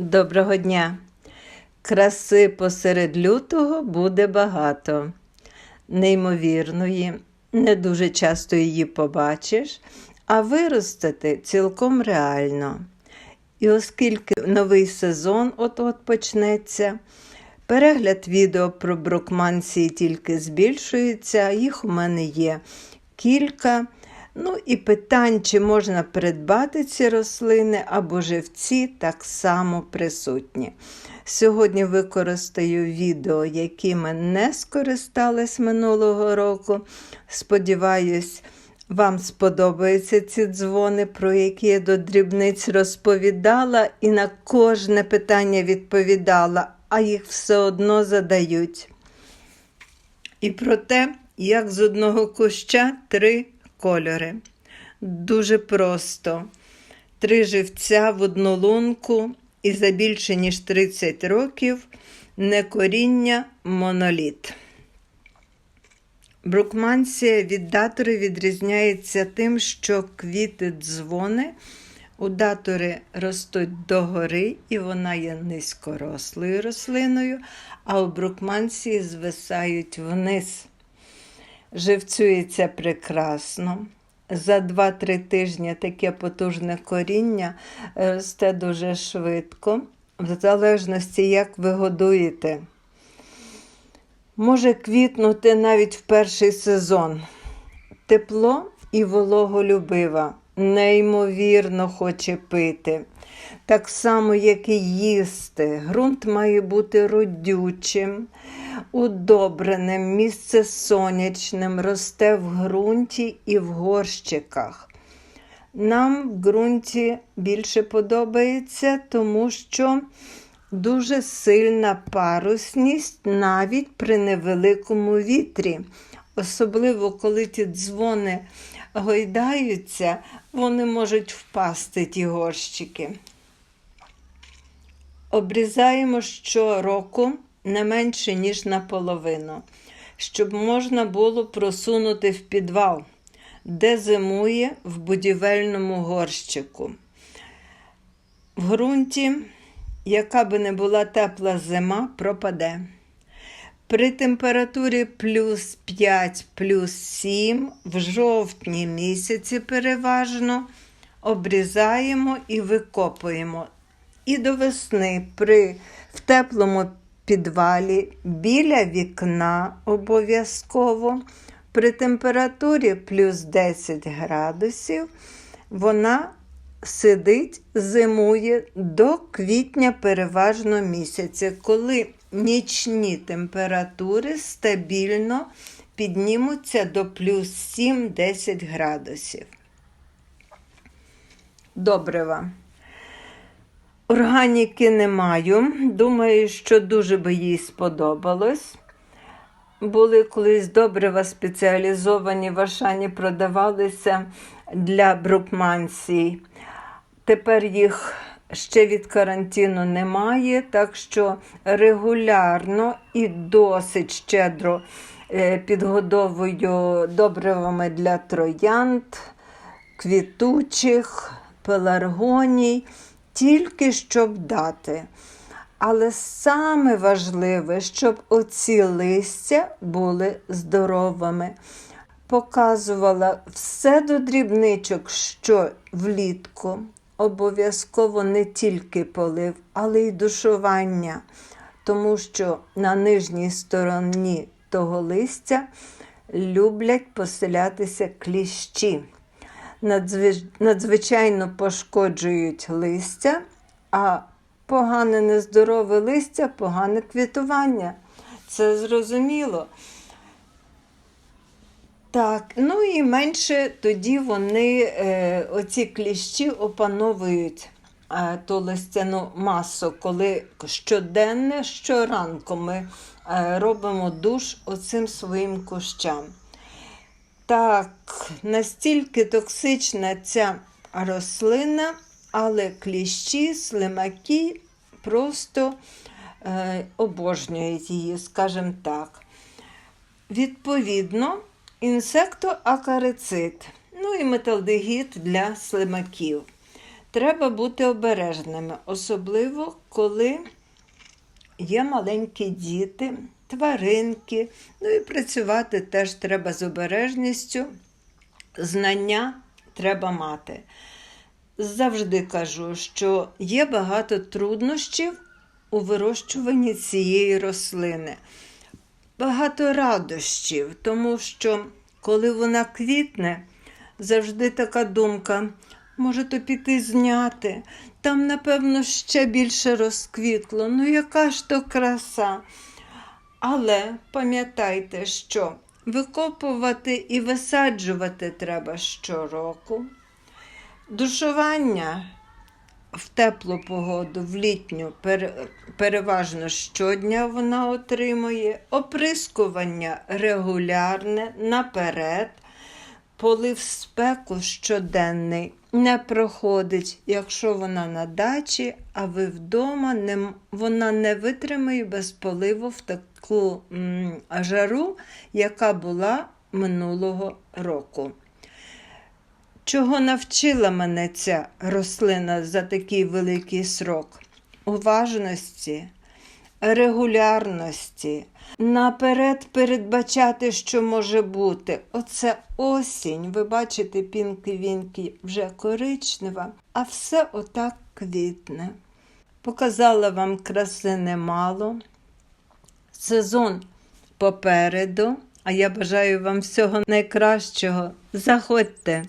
Доброго дня! Краси посеред лютого буде багато. Неймовірної, не дуже часто її побачиш, а виростити цілком реально. І оскільки новий сезон от-от почнеться, перегляд відео про брукмансії тільки збільшується, їх у мене є кілька. Ну і питань, чи можна придбати ці рослини або живці, так само присутні. Сьогодні використаю відео, якими не скористались минулого року. Сподіваюсь, вам сподобаються ці дзвони, про які я до дрібниць розповідала, і на кожне питання відповідала, а їх все одно задають. І про те, як з одного куща три кольори. Дуже просто. Три живця в одну лунку і за більше ніж 30 років не коріння моноліт. Брукмансія від датори відрізняється тим, що квіти дзвони у датори ростуть догори, і вона є низькорослою рослиною, а у брукмансії звисають вниз. Живцюється прекрасно. За 2-3 тижні таке потужне коріння росте дуже швидко, в залежності, як ви годуєте. Може квітнути навіть в перший сезон. Тепло і вологолюбива, неймовірно хоче пити. Так само, як і їсти. Грунт має бути родючим, удобреним, місце сонячним, росте в ґрунті і в горщиках. Нам в ґрунті більше подобається, тому що дуже сильна парусність навіть при невеликому вітрі. Особливо, коли ті дзвони гойдаються, вони можуть впасти ті горщики. Обрізаємо щороку не менше, ніж наполовину, щоб можна було просунути в підвал, де зимує в будівельному горщику. В ґрунті, яка би не була тепла зима, пропаде. При температурі плюс 5, плюс 7 в жовтні місяці переважно обрізаємо і викопуємо. І до весни при в теплому підвалі біля вікна обов'язково при температурі плюс 10 градусів вона сидить, зимує до квітня переважно місяця, коли нічні температури стабільно піднімуться до плюс 7-10 градусів. Добрива. Органіки не маю. Думаю, що дуже би їй сподобалось. Були колись добрива спеціалізовані в Ашані продавалися для брукмансій. Тепер їх ще від карантину немає, так що регулярно і досить щедро підгодовую добривами для троянд, квітучих, пеларгоній тільки щоб дати. Але саме важливе, щоб оці листя були здоровими. Показувала все до дрібничок, що влітку обов'язково не тільки полив, але й душування, тому що на нижній стороні того листя люблять поселятися кліщі надзвичайно пошкоджують листя, а погане нездорове листя, погане квітування. Це зрозуміло. Так, ну і менше тоді вони, е, оці кліщі, опановують е, ту листяну масу, коли щоденне, щоранку ми е, робимо душ оцим своїм кущам. Так, настільки токсична ця рослина, але кліщі, слимаки просто е, обожнюють її, скажімо так. Відповідно, інсектоакарицид, ну і металдегід для слимаків. Треба бути обережними, особливо коли є маленькі діти, тваринки. Ну і працювати теж треба з обережністю. Знання треба мати. Завжди кажу, що є багато труднощів у вирощуванні цієї рослини. Багато радощів, тому що коли вона квітне, завжди така думка, може то піти зняти. Там, напевно, ще більше розквітло. Ну, яка ж то краса. Але пам'ятайте, що викопувати і висаджувати треба щороку. Душування в теплу погоду, в літню переважно щодня вона отримує, оприскування регулярне наперед, полив спеку щоденний не проходить, якщо вона на дачі, а ви вдома, не, вона не витримає без поливу в таку м, жару, яка була минулого року. Чого навчила мене ця рослина за такий великий срок? Уважності, регулярності, наперед передбачати, що може бути. Оце осінь, ви бачите, пінки-вінки вже коричнева, а все отак квітне. Показала вам краси немало. Сезон попереду, а я бажаю вам всього найкращого. Заходьте!